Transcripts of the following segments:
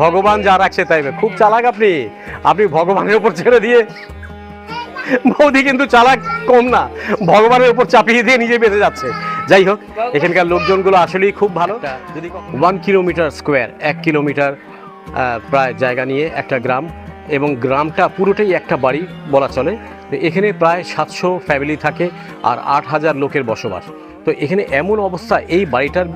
ভগবান যা রাখছে তাই হবে। খুব চালাক আপনি। আপনি ভগবানের উপর ছেড়ে দিয়ে বৌদি কিন্তু চালাক কম না। ভগবানের উপর চাপিয়ে দিয়ে নিজে বেঁচে যাচ্ছে। যাই হোক এখানকার লোকজনগুলো আসলেই খুব ভালো। যদি ওয়ান কিলোমিটার স্কোয়ার এক কিলোমিটার প্রায় জায়গা নিয়ে একটা গ্রাম। এবং গ্রামটা পুরোটাই একটা বাড়ি বলা চলে। তো এখানে প্রায় সাতশো ফ্যামিলি থাকে আর আট হাজার লোকের বসবাস। তো এখানে এমন অবস্থা এই বাড়িটার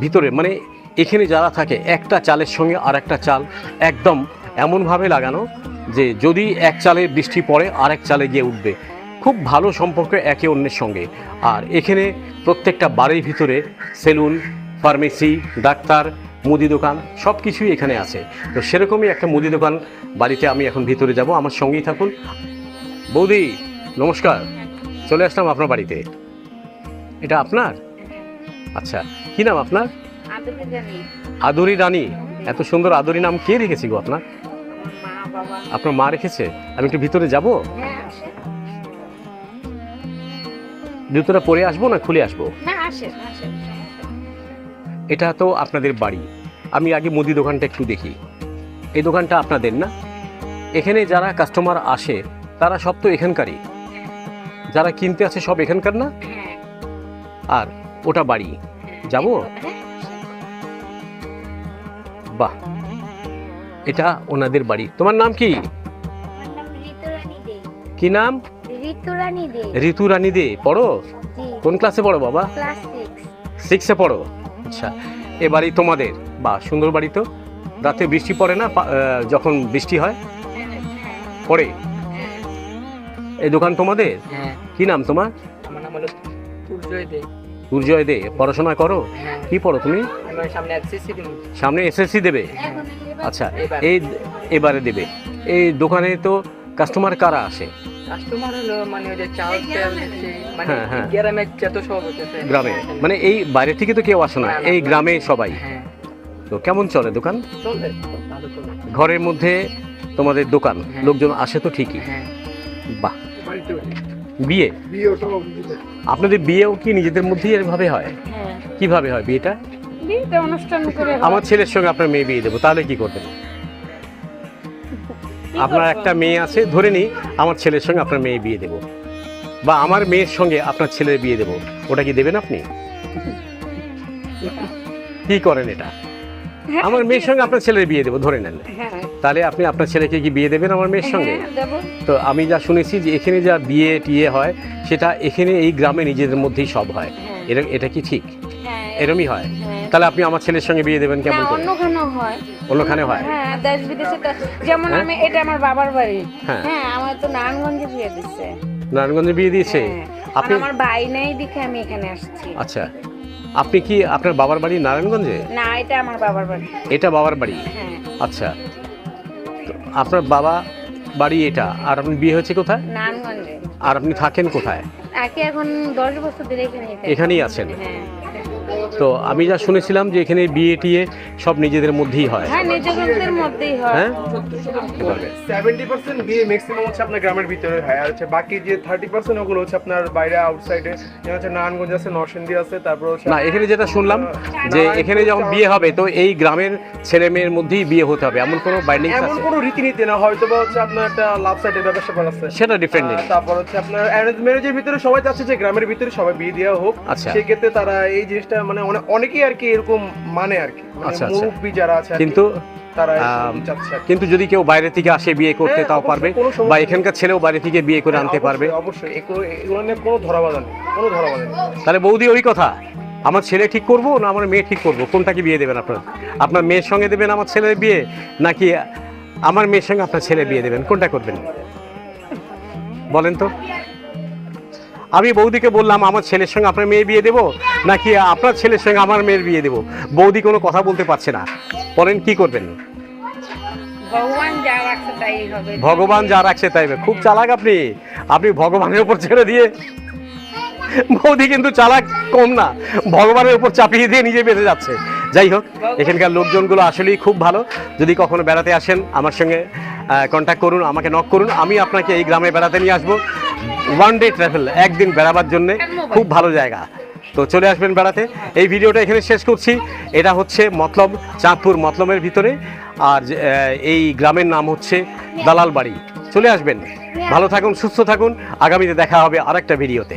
ভিতরে। মানে এখানে যারা থাকে, একটা চালের সঙ্গে আর একটা চাল একদম এমনভাবে লাগানো যে যদি এক চালে বৃষ্টি পড়ে, আরেক চালে গিয়ে উঠবে। খুব ভালো সম্পর্ক একে অন্যের সঙ্গে। আর এখানে প্রত্যেকটা বাড়ির ভিতরে সেলুন, ফার্মেসি, ডাক্তার, মুদি দোকান সব কিছুই এখানে আছে। তো সেরকমই একটা মুদি দোকান বাড়িতে আমি এখন ভিতরে যাব। আমার সঙ্গেই থাকুন। বৌদি, নমস্কার। চলে আসলাম আপনার বাড়িতে। এটা আপনার? আচ্ছা কি নাম আপনার? আদরে রানী। এত সুন্দর আদরি নাম কে রেখেছি গো আপনার? আপনার মা রেখেছে? আমি একটু ভিতরে যাব? জুতোটা পরে আসব না খুলে আসব? এটা তো আপনাদের বাড়ি। আমি আগে মুদি দোকানটা একটু দেখি। এই দোকানটা আপনাদের না? এখানে যারা কাস্টমার আসে তারা সব তো এখানকারই। যারা কিনতে আছে সব এখানকার না? হ্যাঁ। আর ওটা বাড়ি। যাব? হ্যাঁ বাহ এটা ওনাদের বাড়ি। তোমার নাম কি? আমার নাম ঋতুরানী দে। কি নাম? ঋতু রানী দে পড়ো? কোন ক্লাসে পড়ো বাবা? সিক্সে পড়ো। আচ্ছা এ বাড়ি তোমাদের। বা সুন্দর বাড়ি তো। রাতে বৃষ্টি পড়ে না? যখন বৃষ্টি হয়? পড়ে? এই দোকান তোমাদের? হ্যাঁ। কি নাম তোমার? আমার নাম হলো সূর্যয় দে। দুর্জয় দে পড়াশোনা করো? হ্যাঁ। কি পড়ো তুমি? সামনে এসএসসি দিব। সামনে দেবে? আচ্ছা এই এবারে দেবে। এই দোকানে তো কাস্টমার কারা আসে? মানে ওই যে চাল তেল দিচ্ছে, মানে হ্যাঁ, হ্যাঁ। গ্রামে? মানে এই বাইরে থেকে তো কেউ আসে না এই গ্রামে সবাই। তো কেমন চলে দোকান? ঘরের মধ্যে তোমাদের দোকান। লোকজন আসে তো ঠিকই। বাহ। বিয়ে? আপনাদের বিয়েও কি নিজেদের মধ্যেই এভাবে হয়? হ্যাঁ। কীভাবে হয় বিয়েটা? বিয়েতে অনুষ্ঠান করে আমার ছেলের সঙ্গে আপনার মেয়ে বিয়ে দেবো তাহলে কি করবেন? আপনার একটা মেয়ে আছে ধরে নিই আমার ছেলের সঙ্গে আপনার মেয়ে বিয়ে দেবো। বা আমার মেয়ের সঙ্গে আপনার ছেলের বিয়ে দেবো। ওটা কি দেবেন আপনি? কি করেন এটা? হ্যাঁ, আমার মেয়ের সঙ্গে আপনার ছেলের বিয়ে দেবো ধরে নেন। হ্যাঁ। তাহলে আপনি আপনার ছেলেকে কি বিয়ে দেবেন আমার মেয়ের সঙ্গে? হ্যাঁ, তো আমি যা শুনেছি যে এখানে যা বিয়ে টিয়ে হয় সেটা এখানে এই গ্রামে নিজেদের মধ্যেই সব হয়। হ্যাঁ। এটা কি ঠিক? হ্যাঁ। এরমই হয়? হ্যাঁ। তাহলে আপনি আমার ছেলের সঙ্গে বিয়ে দেবেন কেমন করে? অন্যখানেও হয়। অন্যখানে হয়? হ্যাঁ দেশ বিদেশে যেমন হ্যাঁ? আমি এটা আমার বাবার বাড়ি। হ্যাঁ। হ্যাঁ আমার তো নারায়ণগঞ্জে বিয়ে দিচ্ছে। নারায়ণগঞ্জে বিয়ে দিয়েছে? হ্যাঁ। আপনি আমার ভাই নেই দেখে আমি এখানে আসছি। আচ্ছা। আপনি কি আপনার বাবার বাড়ি নারায়ণগঞ্জে? না এটা আমার বাবার বাড়ি। এটা বাবার বাড়ি? হ্যাঁ। আচ্ছা। তো আপনার বাবা বাড়ি এটা? আর আপনি বিয়ে হয়েছে কোথায়? নারায়ণগঞ্জে। আর আপনি থাকেন কোথায়? আগে এখন দশ বছর ধরে এখানে এখানেই আছেন? হ্যাঁ। তো আমি যা শুনেছিলাম যে এখানে বিয়ে টিয়ে সব নিজেদের মধ্যেই হয়। হ্যাঁ নিজেদের মধ্যেই হয়। হ্যাঁ? সেভেন্টি পার্সেন্ট বিয়ে ম্যাক্সিমাম হচ্ছে আপনার গ্রামের ভিতরে হয় আর হচ্ছে বাকি যে থার্টি পার্সেন্ট ওগুলো হচ্ছে আপনার বাইরে আউটসাইডে যেমন হচ্ছে নারায়ণগঞ্জ আছে নরসিংদী আছে তারপর হচ্ছে না এখানে যেটা শুনলাম যে এখানে যখন বিয়ে হবে তো এই গ্রামের ছেলে মেয়ের মধ্যেই বিয়ে হতে হবে। এমন কোনো বাইন্ডিং এমন কোনো রীতিনীতি না হয়তো বা হচ্ছে আপনার একটা লাভ সাইডের ব্যাপার স্যাপার আছে। সেটা ডিফারেন্ট তারপর হচ্ছে আপনার অ্যারেঞ্জ ম্যারেজের ভিতরে সবাই চাচ্ছে যে গ্রামের ভিতরে সবাই বিয়ে দেওয়া হোক। আচ্ছা। সেক্ষেত্রে তারা এই জিনিসটা মানে অনে- অনেকেই আর কি এরকম মানে আর কি। মানে আচ্ছা, আচ্ছা। মুরব্বী যারা আছে কিন্তু। কিন্তু যদি কেউ বাইরে থেকে আসে বিয়ে করতে হ্যাঁ, তাও পারবে। বা এখানকার ছেলেও বাইরে থেকে বিয়ে করে আনতে হ্যাঁ, পারবে। অবশ্যই, কোনো ধরাবাধা নেই কোনো ধরাবাধা নেই। তাহলে বৌদি ওই কথা? আমার ছেলে ঠিক করব না আমার মেয়ে ঠিক করব? কোনটাকে বিয়ে দেবেন আপনার? আপনার মেয়ের সঙ্গে দেবেন আমার ছেলের বিয়ে নাকি আমার মেয়ের সঙ্গে আপনার ছেলে বিয়ে দেবেন? কোনটা করবেন? বলেন তো। আমি বৌদিকে বললাম আমার ছেলের সঙ্গে আপনার মেয়ে বিয়ে দেবো নাকি আপনার ছেলের সঙ্গে আমার মেয়ের বিয়ে দেবো? বৌদি কোনো কথা বলতে পারছে না। বলেন কি করবেন? ভগবান যা রাখছে তাই হবে। খুব চালাক আপনি। আপনি ভগবানের উপর ছেড়ে দিয়ে বৌদি কিন্তু চালাক কম না ভগবানের উপর চাপিয়ে দিয়ে নিজে বেঁচে যাচ্ছে। যাই হোক এখানকার লোকজনগুলো আসলেই খুব ভালো। যদি কখনো বেড়াতে আসেন আমার সঙ্গে কন্ট্যাক্ট করুন আমাকে নক করুন। আমি আপনাকে এই গ্রামে বেড়াতে নিয়ে আসব। ওয়ান ডে ট্রাভেল একদিন বেড়াবার জন্য। খুব ভালো জায়গা। তো চলে আসবেন বেড়াতে। এই ভিডিওটা এখানে শেষ করছি। এটা হচ্ছে মতলব চাঁদপুর মতলবের ভিতরে। আর এই গ্রামের নাম হচ্ছে দালাল বাড়ি চলে আসবেন। ভালো থাকুন সুস্থ থাকুন। আগামীতে দেখা হবে আরেকটা ভিডিওতে।